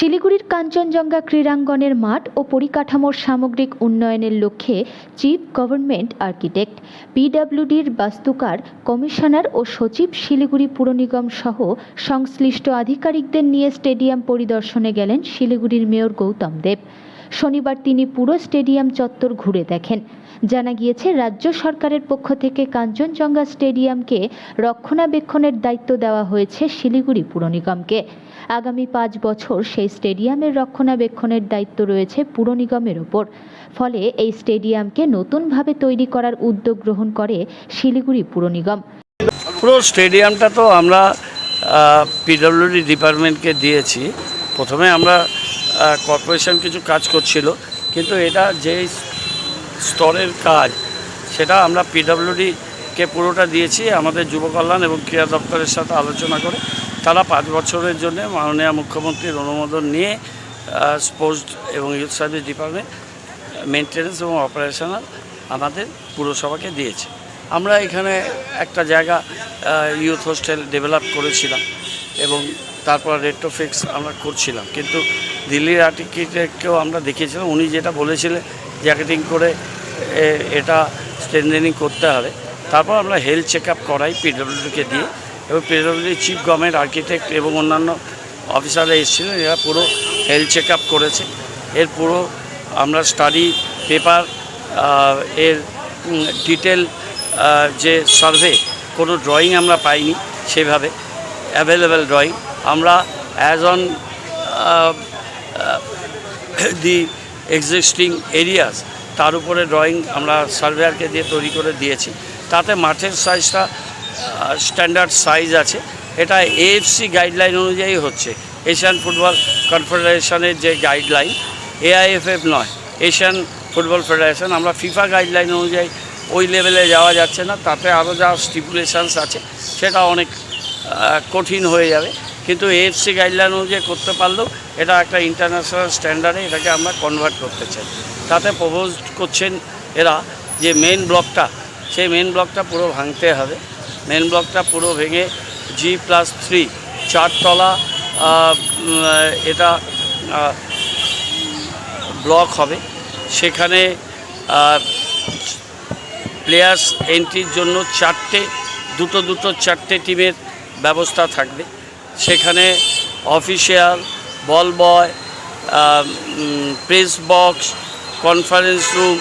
শিলিগুড়ির কাঞ্চনজঙ্ঘা ক্রীড়াঙ্গনের মাঠ ও পরিকাঠামোর সামগ্রিক উন্নয়নের লক্ষ্যে চিফ গভর্নমেন্ট আর্কিটেক্ট, পিডাব্লিউডির বাস্তুকার, কমিশনার ও সচিব শিলিগুড়ি পুর নিগম সহ সংশ্লিষ্ট আধিকারিকদের নিয়ে স্টেডিয়াম পরিদর্শনে গেলেন শিলিগুড়ির মেয়র গৌতম দেব। শনিবার তিনি পুরো স্টেডিয়াম চত্বর ঘুরে দেখেন। জানা গিয়েছে, রাজ্য সরকারের পক্ষ থেকে কাঞ্চনজঙ্ঘা স্টেডিয়ামকে রক্ষণাবেক্ষণের দায়িত্ব দেওয়া হয়েছে শিলিগুড়ি পুর নিগমকে। আগামী পাঁচ বছর সেই স্টেডিয়ামের রক্ষণাবেক্ষণের দায়িত্ব রয়েছে পুর নিগমের ওপর। ফলে এই স্টেডিয়ামকে নতুনভাবে তৈরি করার উদ্যোগ গ্রহণ করে শিলিগুড়ি পুর নিগম। পুরো স্টেডিয়ামটা তো আমরা পিডব্লিউডি ডিপার্টমেন্টকে দিয়েছি। প্রথমে আমরা কর্পোরেশন কিছু কাজ করছিল, কিন্তু এটা যে স্তরের কাজ, সেটা আমরা পিডব্লিউডিকে পুরোটা দিয়েছি, আমাদের যুব কল্যাণ এবং ক্রীড়া দপ্তরের সাথে আলোচনা করে, তারা পাঁচ বছরের জন্য মাননীয় মুখ্যমন্ত্রীর অনুমোদন নিয়ে স্পোর্টস এবং ইউথ সার্ভিস ডিপার্টমেন্ট মেনটেন্যান্স এবং অপারেশনাল আমাদের পুরসভাকে দিয়েছে। আমরা এখানে একটা জায়গা ইউথ হোস্টেল ডেভেলপ করেছিলাম এবং তারপর রেট্রোফিক্স আমরা করছিলাম। কিন্তু দিল্লির আর্টিকিটেক্টকেও আমরা দেখিয়েছিলাম, উনি যেটা বলেছিলেন জ্যাকেটিং করে এটা স্ট্রেন্থেনিং করতে হবে। তারপর আমরা হেলথ চেক আপ করাই পিডব্লিউডিকে দিয়ে এবং পিডব্লিউডি চিফ গভর্নমেন্ট আর্কিটেক্ট এবং অন্যান্য অফিসাররা এসেছিলেন, এরা পুরো হেলথ চেক আপ করেছে। এর পুরো আমরা স্টাডি পেপার এর ডিটেল যে সার্ভে কোনো ড্রয়িং আমরা পাইনি সেভাবে অ্যাভেলেবেল ড্রয়িং আমরা as on the existing areas তার উপরে ড্রয়িং আমরা সার্ভেয়ারকে দিয়ে তৈরি করে দিয়েছি। তাতে মাঠের সাইজটা স্ট্যান্ডার্ড সাইজ আছে। এটা এএফসি গাইডলাইন অনুযায়ী হচ্ছে। এশিয়ান ফুটবল কনফেডারেশনের যে গাইডলাইন এআইএফএফ নয়। এশিয়ান ফুটবল ফেডারেশন আমরা ফিফা গাইডলাইন অনুযায়ী ওই লেভেলে যাওয়া যাচ্ছে না। তাতে আরও যা স্টিপুলেশানস আছে, সেটা অনেক কঠিন হয়ে যাবে। কিন্তু এএফসি গাইডলাইন অনুযায়ী করতে পারলেও এটা একটা ইন্টারন্যাশনাল স্ট্যান্ডার্ডে এটাকে আমরা কনভার্ট করতে চাই। তাতে প্রপোজ করছেন এরা যে মেন ব্লকটা সেই মেন ব্লকটা পুরো ভাঙতে হবে। মেন ব্লকটা পুরো ভেঙে জি প্লাস থ্রি চারতলা এটা ব্লক হবে। সেখানে প্লেয়ার্স এন্ট্রির জন্য চারটে, দুটো দুটো চারটে টিমের ব্যবস্থা থাকবে। সেখানে official ball boy press box conference room